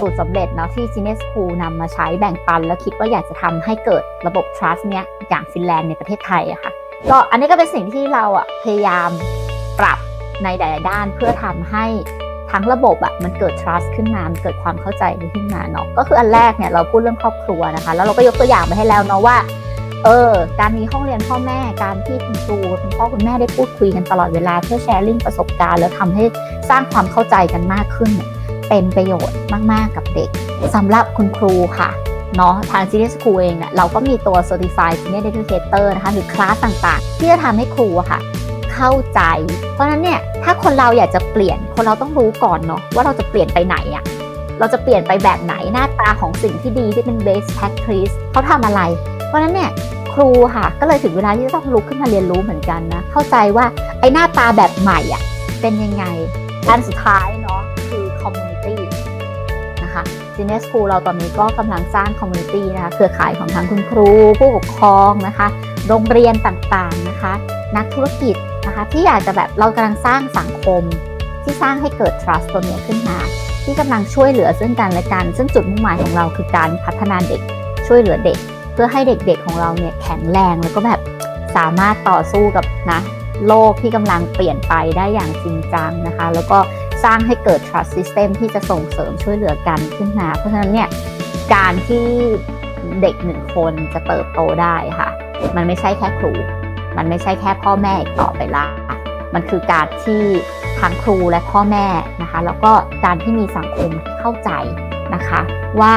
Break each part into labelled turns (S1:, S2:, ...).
S1: สูตรสำเร็จเนาะที่ Genius School นำมาใช้แบ่งปัน แล้วคิดว่าอยากจะทำให้เกิดระบบ trust เนี้ยอย่างฟินแลนด์ในประเทศไทยอะค่ะก็อันนี้ก็เป็นสิ่งที่เราอะพยายามปรับในหลาย ๆ ด้านเพื่อทำให้ทั้งระบบอะมันเกิด trust ขึ้นมา มันเกิดความเข้าใจขึ้นมาเนาะก็คืออันแรกเนี่ยเราพูดเรื่องครอบครัวนะคะ แล้วเราก็ยกตัวอย่างไปให้แล้วเนาะว่าเออ การมีห้องเรียนพ่อแม่ การที่คุณครูคุณพ่อคุณแม่ได้พูดคุยกันตลอดเวลาเพื่อแชร์ลิงประสบการณ์ แล้วทำให้สร้างความเข้าใจกันมากขึ้น เป็นประโยชน์มาก ๆ กับเด็กสำหรับคุณครูค่ะเนาะทาง Genius School เองเนี่ยเราก็มีตัว Certified Senior Educator นะคะหรือคลาสต่างๆ ที่จะทำให้ครูค่ะเข้าใจ เพราะนั้นเนี่ยถ้าคนเราอยากจะเปลี่ยนคนเราต้องรู้ก่อนเนาะว่าเราจะเปลี่ยนไปไหนอะเราจะเปลี่ยนไปแบบไหนหน้าตาของสิ่งที่ดีที่เป็น best practice เขาทำอะไร เพราะนั้นเนี่ยครูค่ะก็เลยถึงเวลาที่จะต้องลุกขึ้นมาเรียนรู้เหมือนกันนะเข้าใจว่าไอ้หน้าตาแบบใหม่อะเป็นยังไงอันสุดท้ายเนาะคือ community นะคะ Genius School เราตอนนี้ก็กำลังสร้าง community นะคะเครือข่ายของทั้งคุณครู ผู้ปกครองนะคะ โรงเรียนต่างๆนะคะ นักธุรกิจนะคะที่อยากจะแบบเรากำลังสร้างสังคมที่สร้างให้เกิด trust ตัวเนี้ยขึ้นมา ที่กำลังช่วยเหลือซึ่งกันและกัน ซึ่งจุดมุ่งหมายของเราคือการพัฒนาเด็กช่วยเหลือเด็ก เพื่อให้เด็กๆของเราเนี่ยแข็งแรงแล้วก็แบบสามารถต่อสู้กับนะโลกที่กำลังเปลี่ยนไปได้อย่างจริงจังนะคะ แล้วก็ สร้างให้เกิด trust system ที่จะส่งเสริมช่วยเหลือกันขึ้นมา เพราะฉะนั้นเนี่ยการที่เด็กหนึ่งคนจะเติบโตได้ค่ะ มันไม่ใช่แค่ครู มันไม่ใช่แค่พ่อแม่อีกต่อไปละมันคือการที่ทั้งครูและพ่อแม่นะคะ แล้วก็การที่มีสังคมเข้าใจนะคะ ว่า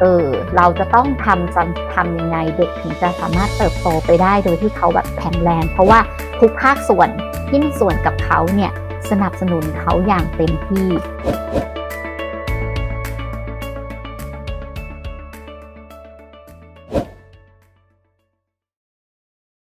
S1: เออเราจะต้องทำจะทำยังไงเด็กถึงจะสามารถเติบโตไปได้โดยที่เขาแบบแข็งแรง เพราะว่าทุกภาคส่วนที่มีส่วนกับเขาเนี่ย สนับสนุนเขาอย่างเต็มที่